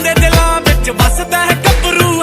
ਦੇ ਦਿਲਾਂ ਵਿੱਚ ਵਸਦਾ ਹੈ ਗੱਭਰੂ